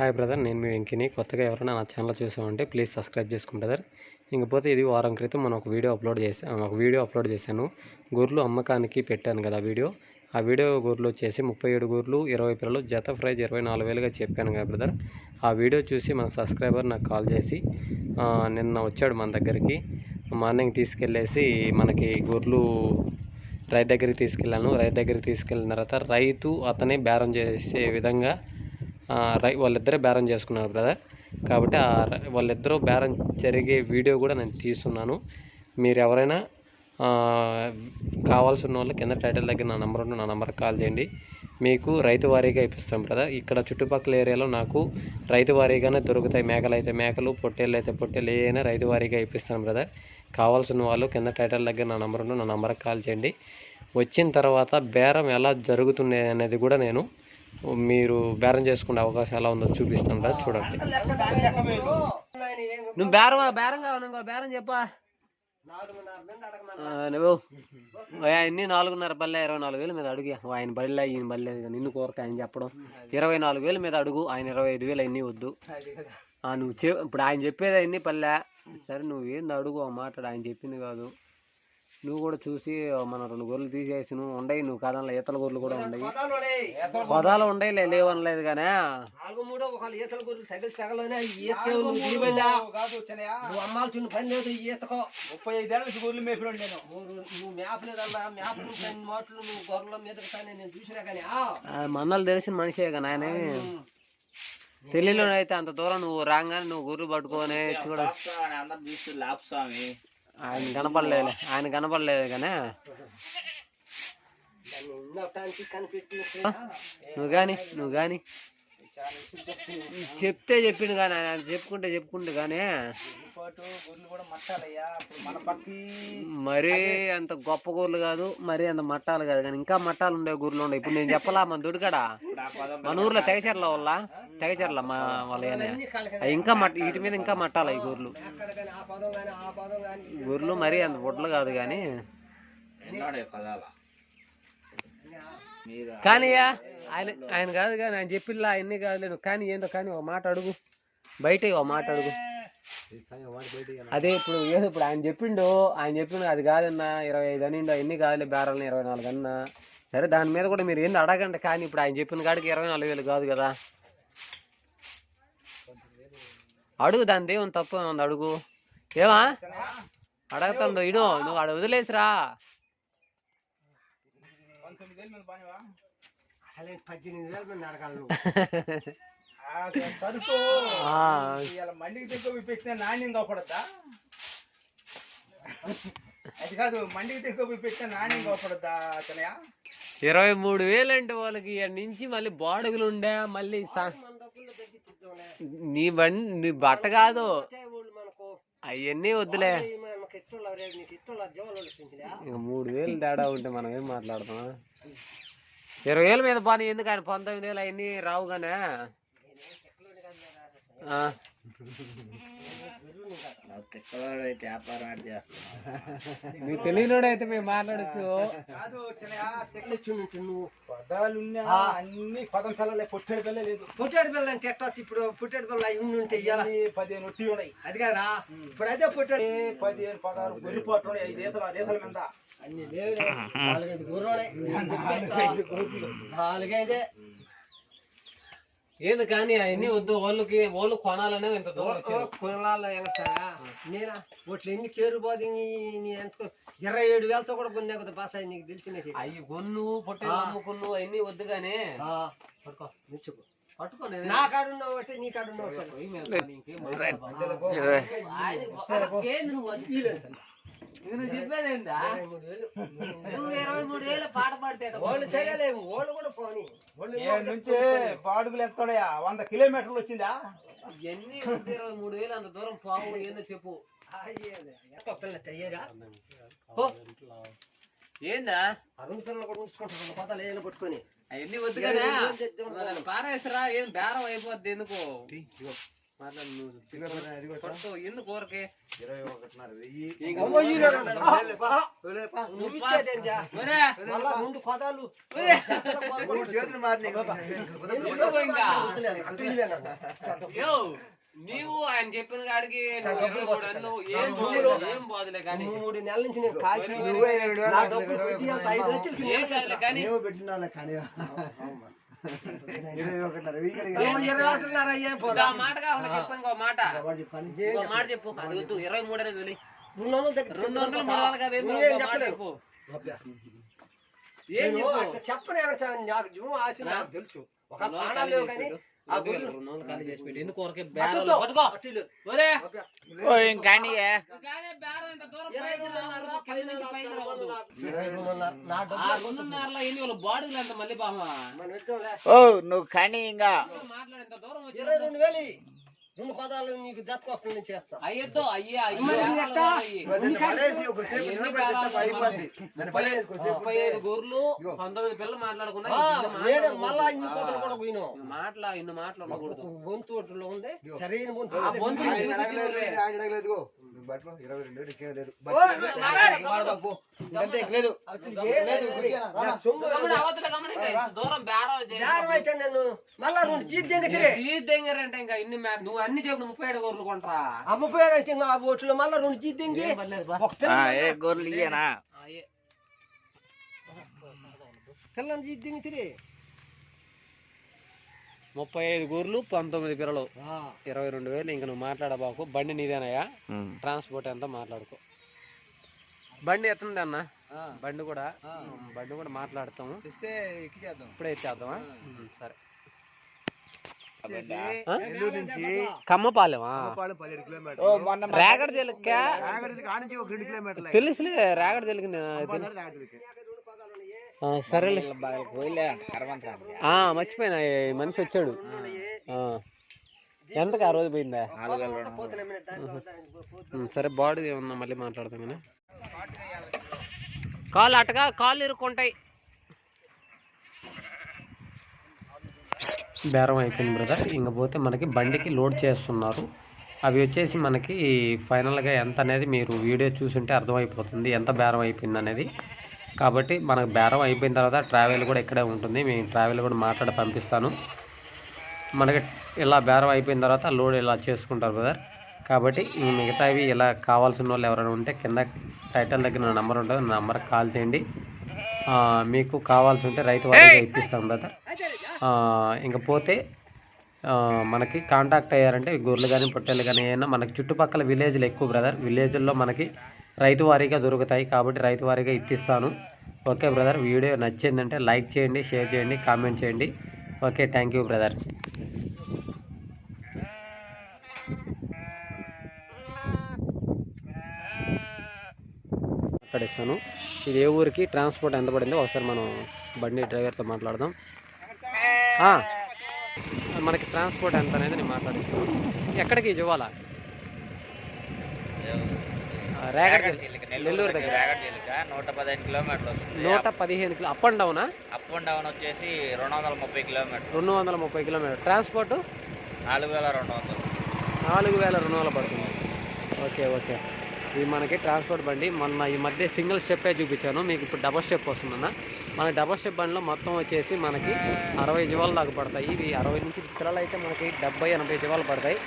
Hi brother నేను మీ వెంకిని. కొత్తగా ఎవరైనా నా ఛానల్ చూసామంటే ప్లీజ్ సబ్స్క్రైబ్ చేసుకోండి బ్రదర్. ఇంకపోతే ఇది వారం క్రితం మనం ఒక వీడియో అప్లోడ్ చేసాను ఒక వీడియో అప్లోడ్ చేశాను. గొర్రెలు అమ్మకానికి పెట్టాను కదా వీడియో. ఆ వీడియో గొర్రెలు వచ్చేసి ముప్పై ఏడు గొర్రెలు ఇరవై పిల్లలు జత ప్రైజ్ ఇరవై నాలుగు వేలుగా చెప్పాను కదా బ్రదర్. ఆ వీడియో చూసి మన సబ్స్క్రైబర్ నాకు కాల్ చేసి నిన్న వచ్చాడు మన దగ్గరికి. మార్నింగ్ తీసుకెళ్ళేసి మనకి గొర్రెలు రైతు దగ్గరికి తీసుకెళ్ళాను. రైతు దగ్గరికి తీసుకెళ్ళిన తర్వాత రైతు అతనే బేరం చేసే విధంగా రై వాళ్ళిద్దరే బేరం చేసుకున్నారు బ్రదర్. కాబట్టి ఆ వాళ్ళిద్దరూ బేరం జరిగే వీడియో కూడా నేను తీస్తున్నాను. మీరు ఎవరైనా కావాల్సిన వాళ్ళు కింద టైటిల్ దగ్గర నా నెంబర్ ఉంటే నా నెంబర్కి కాల్ చేయండి. మీకు రైతు వారీగా ఇప్పిస్తాం బ్రదర్. ఇక్కడ చుట్టుపక్కల ఏరియాలో నాకు రైతు వారీగానే దొరుకుతాయి. మేకలు అయితే మేకలు పొట్టేళ్ళు అయితే పొట్టేళ్ళు ఏదైనా రైతు వారీగా ఇప్పిస్తాను బ్రదర్. కావాల్సిన వాళ్ళు కింద టైటిల్ దగ్గర నా నెంబర్ ఉంటే నా నెంబర్కి కాల్ చేయండి. వచ్చిన తర్వాత బేరం ఎలా జరుగుతుంది అనేది కూడా నేను మీరు బేరం చేసుకునే అవకాశం ఎలా ఉందో చూపిస్తుంటా చూడండి. నువ్వు బేరం బేరం కావాలి ఇంకో బేరం చెప్పా. నువ్వు. అన్ని నాలుగున్నర బల్లె ఇరవై నాలుగు వేలు మీద అడుగు. ఆయన బల్లే ఈయన బల్లె నిన్ను కోరక ఆయన చెప్పడం. ఇరవై నాలుగు వేలు మీద అడుగు ఆయన ఇరవై ఐదు వేలు అన్నీ వద్దు. నువ్వు చే ఇప్పుడు ఆయన చెప్పేది అన్ని పల్లె. సరే నువ్వు ఏంది అడుగు ఆ మాట్లాడు ఆయన చెప్పింది కాదు. నువ్వు కూడా చూసి మన రెండు గొర్రెలు తీసేసి నువ్వు ఉండయి నువ్వు కథంలో ఈతల గొర్రెలు కూడా ఉండయి. పదాలు ఉండయి లే- లేవనలేదు కానీ. నాలుగు మూడో ఈతల గురించి తగిలి తగలనే ఈత నువ్వు దిగిపోయిందా నువ్వు అమ్మాల్సిన పని లేదు ఈ ఈతకో. ముప్పై ఐదేళ్ళ గొర్రెలు నేను. నువ్వు మాటలు నువ్వు గొర్రెల నేను చూసినా కానీ ఆ. ఆ, మన్నలు తెలిసిన మనిషే కానీ ఆయన. తెలియలో అయితే అంత దూరం నువ్వు రాగానే నువ్వు గుర్రు పట్టుకొని చూడ. అందరు చూసి లాప్ స్వామి ఆయన కనపడలేదు ఆయన కనపడలేదు కానీ. నువ్వు కానీ నువ్వు కానీ చెప్తే చెప్పిండు కానీ ఆయన చెప్పుకుంటే చెప్పుకుంటే కానీ. మరీ అంత గొప్ప గూర్లు కాదు మరీ అంత మట్టాలు కాదు కానీ ఇంకా మట్టాలు ఉండే గూర్లు ఉండే. ఇప్పుడు నేను చెప్పలా మన దొడికాడా మన ఊర్లో తెగచర్ల వల్ల తెగచర్ల మా వాళ్ళ ఇంకా మట్ వీటి మీద ఇంకా మట్టాలి ఈ కానీ గూర్లు మరీ అంత బొడ్లు కాదు కానీ. కానీ ఆయన ఆయన కాదు కానీ ఆయన చెప్పిల్లా ఆయన్ని కాదు లేదు కానీ ఏందో కానీ ఒక మాట అడుగు. బయట ఒక మాట అడుగు. అదే ఇప్పుడు ఏదో ఇప్పుడు ఆయన చెప్పిండు ఆయన చెప్పిండు అది కాదన్నా ఇరవై ఐదు అనిండు ఎన్ని కాదులే బేరాలని ఇరవై నాలుగు అన్నా. సరే దాని మీద కూడా మీరు ఏంది అడగండి. కానీ ఇప్పుడు ఆయన చెప్పిన కాడికి ఇరవై నాలుగు వేలు కాదు కదా. అడుగు దాని దేవుని తప్పు ఉంది అడుగు? ఏమా? అడగతుందో ఇడు నువ్వు ఆడ వదిలేసిరా. మండికి పెట్టిన నాణ్యం కాపాడద్దా? అది కాదు మండికి తెక్కువ పెట్టిన నాణ్యం కాపాడద్దా అతనయా ఇరవై మూడు వేలు అంటే వాళ్ళకి ఇక్కడి నుంచి మళ్ళీ బాడుగులు ఉండే మళ్ళీ నీ బండి నీ బట్ట కాదు. అవన్నీ వద్దులే. ఇక మూడు వేలు తేడా ఉంటే మనం ఏం మాట్లాడతాం? ఇరవై వేల మీద పని ఎందుకు ఆయన పంతొమ్మిది వేలు అవన్నీ రావు కానీ ఆ, అయితే వ్యాపారం చేస్తున్నా నీకు తెలియనోడైతే మేము మాట్లాడచ్చు. కాదు నువ్వు పదాలున్నా అన్ని పదం పిల్లలే పొట్టేడు పిల్ల లేదు. పుట్టేడు పిల్ల అంటే ఎట్టొచ్చు ఇప్పుడు పుట్టేడు పిల్ల ఇన్ని ఉంటే అన్ని పదిహేను ఒట్టి ఉన్నాయి. అది కాదా ఇప్పుడు అదే పుట్టాడు. పదిహేను పదహారు గొర్రె పాటు ఉన్నాయి ఐదు ఈతలు ఆరు ఈతల మీద. అన్ని లేవులే. నాలుగైదు గుర్రోడే నాలుగైదే. ఏంది కానీ అవన్నీ వద్దు. వాళ్ళకి వాళ్ళు కొనాలనే ఇంత కొనాల నేనా? ఒట్లు ఎన్ని కేరు పోదు ఇరవై ఏడు వేలతో కూడా కొన్నా కదా బాసాయి నీకు తెలిసినట్టు అవి కొన్ను పొట్టేలు అమ్ముకున్ను అవన్నీ వద్దు కానీ పట్టుకో నిచ్చుకో నా కాడున్నావు అంటే నీ కాడున్నావు ఒకటే. నువ్వు చెప్పేదేందా? నువ్వు ఇరవై మూడు వేలు పాట పాడితే వాళ్ళు చేయలేము వాళ్ళు కూడా పోని. ఏడు నుంచి ఎత్తాడయా వంద కిలోమీటర్లు వచ్చిందా? ఎన్ని ఇరవై మూడు వేలు అంత దూరం పావు ఏందో చెప్పు. ఏందా? అరుణ్ పిల్లలు కూడా ఉంచుకుంటారు పదాలు ఏదైనా పట్టుకొని. అవన్నీ వద్దు కదా. పారేసరా ఏం బేరం అయిపోద్ది ఎందుకు? ఎందుకు ఊరకే ఇరవై ఒకటిన్నర వెయ్యి. పదాలు. చేతులు మారినాయి. నీవు ఆయన చెప్పిన కాడికి మూడు నెలల నుంచి నేను కాశీ నువ్వే కానీ. మాట కావాలి చెప్పు ఇంకో మాట. ఇంకో మాట చెప్పు అది వద్దు ఇరవై మూడు అనేది వదిలేయ్. రెండు వందలు రెండు వందలు మూడు వందలు కాదు మాట. చెప్పు. ఏం చెప్పు చెప్పను ఎవరు నాకు తెలుసు ఒక చేసి కానీ నువ్వు కానీ ఇంకా మాట్లాడు ఇంత దూరం ఇరవై వచ్చి రెండు వేలు రెండు పదాలు నీకు దత్తకొక్కడి నుంచి చేస్తా. అయ్యొద్దు అయ్యే ముప్పై ఐదు పంతొమ్మిది పిల్లలు మాట్లాడుకున్నా మాట్లాడకూడదు. మళ్ళా ఇన్ని కోతలు కూడా ఇన్ని మాటల ఇన్ని మాటలు ఉండకూడదు గొంతు ఒట్టులో ఉంది సరైన గొంతు ఆ బట్టలు ఇరవై రెండు వేలు ఇంకేం లేదు. ఇంకంతే, లేదు. ఇంక నేను. మళ్ళా రెండు చీజ్ దెంగారంటే ఇన్ని నువ్వు అన్ని చెప్పు ముప్పై ఏడు గొర్రెలు కొంటరా. అమ్మపోయాడంటే నా ఓట్లు మళ్ళా రెండు చీజ్ దింగి ఇయ్యనా? ఆ, పిల్లని చీజ్ దింగి తిరిగి ముప్పై ఐదు గొర్రెలు పంతొమ్మిది పిల్లలు ఇరవై రెండు వేలు. ఇంకా నువ్వు మాట్లాడబాకు బండి నీదేనయ్యా? ట్రాన్స్పోర్ట్ ఎంత మాట్లాడుకో. బండి ఎత్తండి అన్న. బండి కూడా. బండి కూడా మాట్లాడతాము. ఇప్పుడే ఎత్తేద్దామా? ఉమ్, సరే. కమ్మపాలెమా రేగడి తెలుసులే రేగడి రాగడికి. సరేలే. మర్చిపోయినా మనిషి వచ్చాడు. ఎంతకు ఆ రోజు పోయిందా? సరే బాడీ ఏమన్నా మళ్ళీ మాట్లాడతాం కానీ కాళ్ళు అటగా కాళ్ళు ఇరుక్కుంటాయి. బేరం అయిపోయింది బ్రదర్ ఇంక పోతే మనకి బండికి లోడ్ చేస్తున్నారు. అవి వచ్చేసి మనకి ఫైనల్గా ఎంత అనేది మీరు వీడియో చూసుంటే అర్థమైపోతుంది ఎంత బేరం అయిపోయింది అనేది. కాబట్టి మనకు బేరం అయిపోయిన తర్వాత ట్రావెల్ కూడా ఇక్కడే ఉంటుంది. మేము ట్రావెల్ కూడా మాట్లాడి పంపిస్తాను. మనకి ఇలా బేరం అయిపోయిన తర్వాత లోడ్ ఇలా చేసుకుంటారు బ్రదర్. కాబట్టి మిగతావి ఇలా కావాల్సిన వాళ్ళు ఎవరైనా ఉంటే కింద టైటిల్ దగ్గర నా నెంబర్ ఉంటుంది. నా నెంబర్కి కాల్ చేయండి. మీకు కావాల్సి ఉంటే రైతు వారిగా ఇప్పిస్తాం బ్రదర్. ఇంకా పోతే ఆ, మనకి కాంటాక్ట్ అయ్యారంటే గొర్రెలు కానీ పొట్టెలు కానీ ఏమైనా మనకి చుట్టుపక్కల విలేజ్లు ఎక్కువ బ్రదర్. విలేజ్ల్లో మనకి రైతు వారీగా దొరుకుతాయి. కాబట్టి రైతు వారీగా ఇప్పిస్తాను. Okay brother. వీడియో నచ్చిందంటే లైక్ చేయండి షేర్ చేయండి కామెంట్ చేయండి. Okay thank you brother. అక్కడ ఇస్తాను ఇది ఏ ఊరికి ట్రాన్స్పోర్ట్ ఎంత పడిందో ఒకసారి మనం బండి డ్రైవర్తో మాట్లాడదాం. మనకి ట్రాన్స్పోర్ట్ ఎంత అనేది నేను మాట్లాడిస్తాను. ఎక్కడికి? జువాలా? రేగడి నెల్లూరు దగ్గర. రేగడి జిల్లుక నూట పదిహేను కిలోమీటర్లు వస్తుంది. నూట పదిహేను కిలో అప్ అండ్ డౌనా అప్ అండ్ డౌన్ వచ్చేసి రెండు వందల ముప్పై కిలోమీటర్లు. రెండు వందల ముప్పై కిలోమీటర్ ట్రాన్స్పోర్ట్ నాలుగు వేల రెండు వందలు. నాలుగు వేల రెండు వందలు పడుతుంది. Okay okay. ఇది మనకి ట్రాన్స్పోర్ట్ బండి మొన్న ఈ మధ్య సింగిల్ స్టెప్పే చూపించాను. మీకు ఇప్పుడు డబల్ స్టెప్ వస్తుందన్న. మన డబల్ స్టెప్ బండిలో మొత్తం వచ్చేసి మనకి అరవై జీవాలు దాకా పడతాయి. ఇవి అరవై నుంచి పిల్లలు అయితే మనకి డెబ్బై ఎనభై జీవాలు పడతాయి.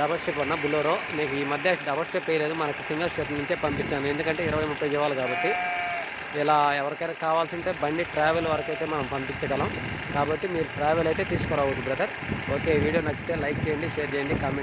డబల్ స్టెప్ అన్న బులోరో. మీకు ఈ మధ్య డబల్ స్టెప్ వేయలేదు మనకి సింగిల్ స్టెప్ నుంచే పంపించాను. ఎందుకంటే ఇరవై ముప్పై జీవాలు కాబట్టి. ఇలా ఎవరికైనా కావాల్సి ఉంటే బండి ట్రావెల్ వరకు అయితే మనం పంపించగలం. కాబట్టి మీరు ట్రావెల్ అయితే తీసుకురావద్దు బ్రదర్. ఓకే వీడియో నచ్చితే లైక్ చేయండి షేర్ చేయండి కామెంట్